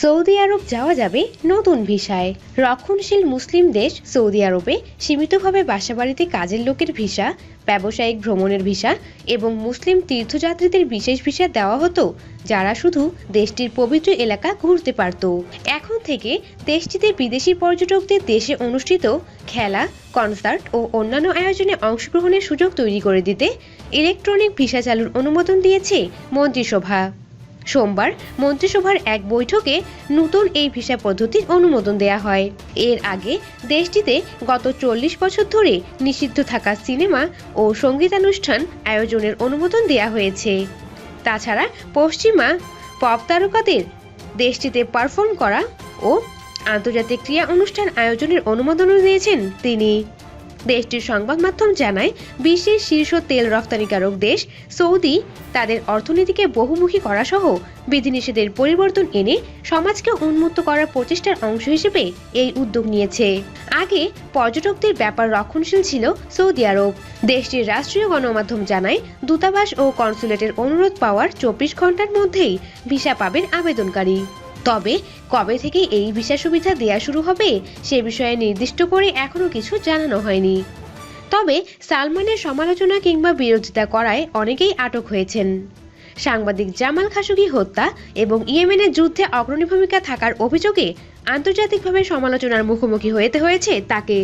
Saudi আরব যাওয়া যাবে নতুন ভিসায়। রক্ষণশীল মুসলিম দেশ সৌদি আরবে সীমিতভাবে বাসাবাড়িতে কাজের লোকের ভিসা, ব্যবসায়িক ভ্রমণের ভিসা এবং মুসলিম তীর্থযাত্রীদের বিশেষ ভিসা দেওয়া হতো, যারা শুধু দেশটির পবিত্র এলাকা ঘুরতে পারত। এখন থেকে দেশটিতে বিদেশি পর্যটকদের দেশে অনুষ্ঠিত খেলা, কনসার্ট ও অন্যান্য আয়োজনে অংশগ্রহণের সুযোগ তৈরি করে দিতে ইলেকট্রনিক ভিসা চালুর অনুমোদন দিয়েছে মন্ত্রিসভা। সোমবার মন্ত্রিসভার এক বৈঠকে নতুন এই ভিসা পদ্ধতির অনুমোদন দেয়া হয়। এর আগে দেশটিতে গত চল্লিশ বছর ধরে নিষিদ্ধ থাকা সিনেমা ও সঙ্গীতানুষ্ঠান আয়োজনের অনুমোদন দেয়া হয়েছে। তাছাড়া পশ্চিমা পপ তারকাদের দেশটিতে পারফর্ম করা ও আন্তর্জাতিক ক্রিয়া অনুষ্ঠান আয়োজনের অনুমোদনও দিয়েছেন তিনি। দেশটির সংবাদ মাধ্যম জানায়, বিশ্বের শীর্ষ তেল রপ্তানিকারক দেশ সৌদি তাদের অর্থনীতিকে বহুমুখী করা সহ বিধিনিষেধের পরিবর্তন এনে সমাজকে উন্মুক্ত করার প্রচেষ্টার অংশ হিসেবে এই উদ্যোগ নিয়েছে। আগে পর্যটকদের ব্যাপার রক্ষণশীল ছিল সৌদি আরব। দেশটির রাষ্ট্রীয় গণমাধ্যম জানায়, দূতাবাস ও কনসুলেটের অনুরোধ পাওয়ার চব্বিশ ঘণ্টার মধ্যেই ভিসা পাবেন আবেদনকারী। তবে কবে থেকে এই ভিসা সুবিধা দেয়া শুরু হবে সে বিষয়ে নির্দিষ্ট করে এখনও কিছু জানানো হয়নি। তবে সালমানের সমালোচনা কিংবা বিরোধিতা করায় অনেকেই আটক হয়েছেন। সাংবাদিক জামাল খাশোগি হত্যা এবং ইয়েমেনের যুদ্ধে অগ্রণী ভূমিকা থাকার অভিযোগে আন্তর্জাতিকভাবে সমালোচনার মুখোমুখি হতে হয়েছে তাকে।